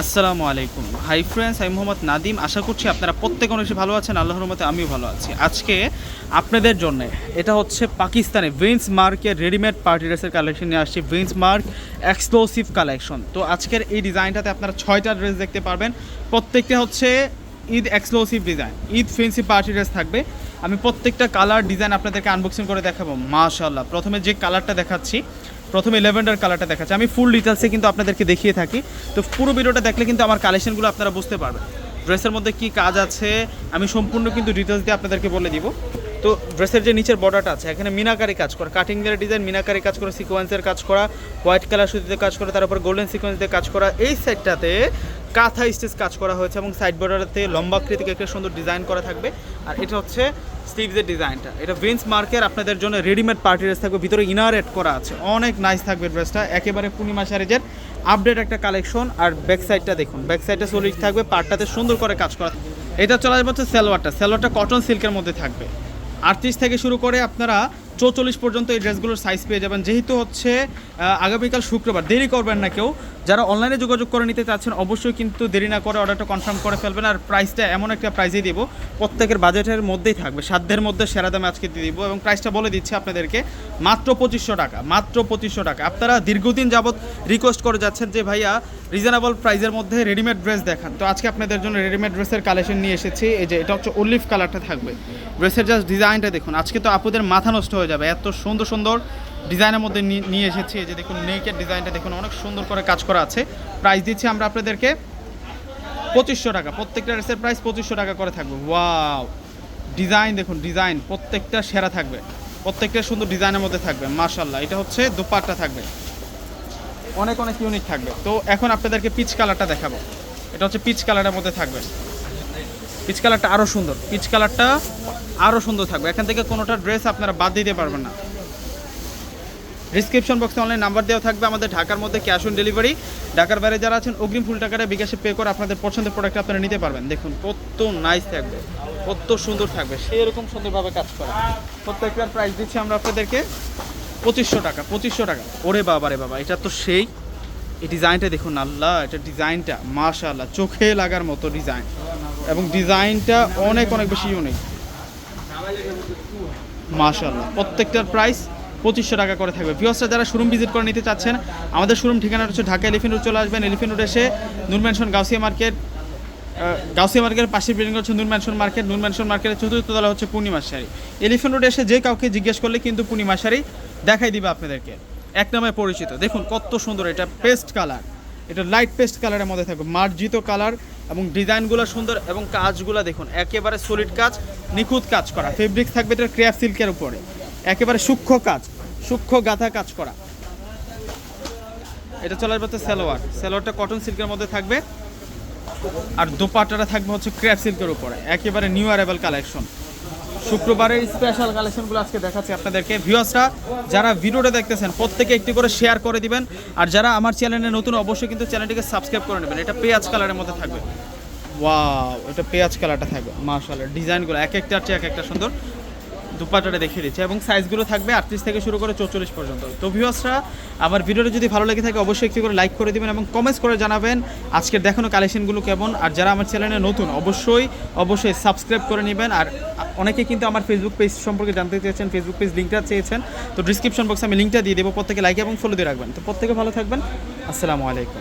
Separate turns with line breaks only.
আসসালামু আলাইকুম। Hi friends আমি মোহাম্মদ নাদিম। আশা করছি আপনারা প্রত্যেক অনেক ভালো আছেন, আল্লাহর মতে আমিও ভালো আছি। আজকে আপনাদের জন্য এটা হচ্ছে পাকিস্তানে উইন্স মার্কের রেডিমেড পার্টি ড্রেসের কালেকশন নিয়ে আসছি। উইন্স মার্ক এক্সক্লুসিভ কালেকশন তো আজকের এই ডিজাইনটাতে আপনারা ছয়টা ড্রেস দেখতে পারবেন। প্রত্যেকটা হচ্ছে Eid exclusive design Eid fancy party dress থাকবে। আমি প্রত্যেকটা কালার ডিজাইন আপনাদেরকে আনবক্সিং করে দেখাবো মাশাল্লাহ প্রথমে যে কালারটা দেখাচ্ছি প্রথমে লেভেন্ডার কালারটা দেখাচ্ছি। আমি ফুল ডিটেলসে কিন্তু আপনাদেরকে দেখিয়ে থাকি। তো পুরো ভিডিওটা দেখলে কিন্তু আমার কালেকশনগুলো আপনারা বুঝতে পারবেন। ড্রেসের মধ্যে কি কাজ আছে, আমি সম্পূর্ণ কিন্তু ডিটেলস দিয়ে আপনাদেরকে বলে দিব। তো ড্রেসের যে নিচের বর্ডারটা আছে, এখানে মিনাকারি কাজ করা কাটিং দিয়ে ডিজাইন মিনাকারি কাজ করা সিকোয়েন্সের কাজ করা হোয়াইট কালার সুতিতে কাজ করা তার উপর গোল্ডেন সিকোয়েন্স দিয়ে কাজ করা, এই সাইডটাতে কাঁথা স্টেজ কাজ করা হয়েছে এবং সাইড বর্ডারতে লম্বাকৃতিক একটা সুন্দর ডিজাইন করা থাকবে। আর এটা হচ্ছে স্লিভসের ডিজাইনটা এটা ভিন্স মার্কের আপনাদের জন্য রেডিমেড পার্টি ড্রেস থাকবে। ভিতরে ইনার এড করা আছে। অনেক নাইস থাকবে ড্রেসটা একেবারে পূর্ণিমা সারিজের আপডেট একটা কালেকশন আর ব্যাক সাইডটা দেখুন। ব্যাক সাইডটা সলিড থাকবে। পার্টটাতে সুন্দর করে কাজ করা। এটা চলে যাবে হচ্ছে সেলোয়ারটা। সেলোয়ারটা কটন সিল্কের মধ্যে থাকবে। আটত্রিশ থেকে শুরু করে আপনারা চৌচল্লিশ পর্যন্ত এই ড্রেসগুলোর সাইজ পেয়ে যাবেন। যেহেতু হচ্ছে আগামীকাল শুক্রবার, দেরি করবেন না কেউ। যারা অনলাইনে যোগাযোগ করে নিতে চাচ্ছেন, অবশ্যই কিন্তু দেরি না করে অর্ডারটা কনফার্ম করে ফেলবেন। আর প্রাইসটা এমন একটা প্রাইসেই দিব, প্রত্যেকের বাজেটের মধ্যেই থাকবে। সাধ্যের মধ্যে সেরা দামে আজকে দিয়ে দিব এবং প্রাইসটা বলে দিচ্ছি আপনাদেরকে, মাত্র পঁচিশশো টাকা, মাত্র পঁচিশশো টাকা। আপনারা দীর্ঘদিন যাবৎ রিকোয়েস্ট করে যাচ্ছেন যে, ভাইয়া রিজনেবল প্রাইসের মধ্যে রেডিমেড ড্রেস দেখান। তো আজকে আপনাদের জন্য রেডিমেড ড্রেসের কালেকশন নিয়ে এসেছি। এই যে, এটা হচ্ছে অলিভ কালারটা থাকবে। ড্রেসের জাস্ট ডিজাইনটা দেখুন। আজকে তো আপুদের মাথা নষ্ট হয়ে যাবে। এত সুন্দর সুন্দর ডিজাইনের মধ্যে নিয়ে- এসেছি। যে দেখুন নেকের ডিজাইনটা দেখুন, অনেক সুন্দর করে কাজ করা আছে। প্রাইস দিচ্ছি আমরা আপনাদেরকে পঁচিশশো টাকা। প্রত্যেকটা ড্রেসের প্রাইস পঁচিশশো টাকা করে থাকবে। ওয়াও ডিজাইন দেখুন ডিজাইন প্রত্যেকটা সেরা থাকবে। প্রত্যেকটা সুন্দর ডিজাইনের মধ্যে থাকবে। মার্শাল্লাহ এটা হচ্ছে দুপাট্টা থাকবে। অনেক অনেক ইউনিক থাকবে। তো এখন আপনাদেরকে পিচ কালারটা দেখাবো। এটা হচ্ছে পিচ কালারের মধ্যে থাকবে। পিচ কালারটা আরও সুন্দর। পিচ কালারটা আরও সুন্দর থাকবে। এখান থেকে কোনোটা ড্রেস আপনারা বাদ দিতে পারবেন না। ডিসক্রিপশন বক্সে অনলাইন নাম্বার দেওয়া থাকবে। আমাদের ঢাকার মধ্যে ক্যাশ অন ডেলিভারি ঢাকার বাইরে যারা আছেন, অগ্রিম ফুল টাকাটা বিকাশে পে করে আপনাদের পছন্দের প্রোডাক্ট আপনারা নিতে পারবেন। দেখুন, কত নাইস থাকবে। কত সুন্দর থাকবে। সেরকম সুন্দরভাবে কাজ করা। প্রত্যেকটার প্রাইস দিচ্ছি আমরা আপনাদেরকে পঁচিশশো টাকা পঁচিশশো টাকা। ওরে বাবা রে বাবা, এটা তো সেই এই ডিজাইনটা দেখুন। আল্লাহ, এটা ডিজাইনটা মাশাআল্লাহ, চোখে লাগার মতো ডিজাইন এবং ডিজাইনটা অনেক অনেক বেশি ইউনিক মাশাআল্লাহ। প্রত্যেকটার প্রাইস পঁচিশশো টাকা করে থাকবে। ভিওসটা যারা শোরুম ভিজিট করে নিতে চাচ্ছেন, আমাদের শোরুম ঠিকানা হচ্ছে ঢাকা এলিফেন্ট রোড চলে আসবেন। এলিফেন্ট রোড এসে নূর ম্যানশন গাউসিয়া মার্কেট গাউসিয়া মার্কেটের পাশের বিল্ডিং হচ্ছে Noor Mansion market Noor Mansion মার্কেটের চতুর্থ তলা হচ্ছে পূর্ণিমা শাড়ি এলিফেন্ট রোড এসে যে কাউকে জিজ্ঞেস করলে কিন্তু পূর্ণিমা শাড়ি দেখাই দিবে আপনাদেরকে। এক নামে পরিচিত। দেখুন কত সুন্দর, এটা পেস্ট কালার এটা লাইট পেস্ট কালারের মধ্যে থাকবে। মার্জিত কালার এবং ডিজাইনগুলো সুন্দর এবং কাজগুলো দেখুন, একেবারে সলিড কাজ, নিখুঁত কাজ করা। ফেব্রিক থাকবে এটা ক্র্যাপ সিল্কের উপরে। একেবারে সূক্ষ্ম কাজ, সূক্ষ্ম গাঁথা কাজ করা। এটা চলে আসবে সালোয়ার। সালোয়ারটা কটন সিল্কের মধ্যে থাকবে। আর দোপাট্টাটা থাকবে হচ্ছে ক্র্যাপ সিল্কের উপরে। একেবারে নিউ অ্যারাইভাল কালেকশন শুক্রবারের স্পেশাল কালেকশনগুলো আজকে দেখাচ্ছি আপনাদেরকে। ভিউয়ার্সরা যারা ভিডিওটা দেখতেছেন, প্রত্যেকে একটি করে শেয়ার করে দিবেন। আর যারা আমার চ্যানেলে নতুন, অবশ্যই কিন্তু চ্যানেলটিকে সাবস্ক্রাইব করে নেবেন। এটা পেঁয়াজ কালারের মধ্যে থাকবে। ওয়াও এটা পেঁয়াজ কালারটা থাকবে। মাশাআল্লাহ ডিজাইনগুলো এক একটা চেয়ে এক একটা সুন্দর। দুপাটাটা দেখিয়ে দিচ্ছে এবং সাইজগুলো থাকবে আটত্রিশ থেকে শুরু করে চৌচল্লিশ পর্যন্ত। তো ভিউয়ার্সরা আমার ভিডিওটা যদি ভালো লেগে থাকে, অবশ্যই একটু করে লাইক করে দিবেন এবং কমেন্টস করে জানাবেন আজকের দেখানো কালেকশনগুলো কেমন। আর যারা আমার চ্যানেলে নতুন, অবশ্যই অবশ্যই সাবস্ক্রাইব করে নেবেন। আর অনেকে কিন্তু আমার ফেসবুক পেজ সম্পর্কে জানতে চেয়েছেন ফেসবুক পেজ লিঙ্কটা চেয়েছেন। তো ডিসক্রিপশন বক্সে আমি লিঙ্কটা দিয়ে দেবো, প্রত্যেকে লাইক এবং ফলো দিয়ে রাখবেন। তো প্রত্যেকে ভালো থাকবেন। আসসালামু আলাইকুম।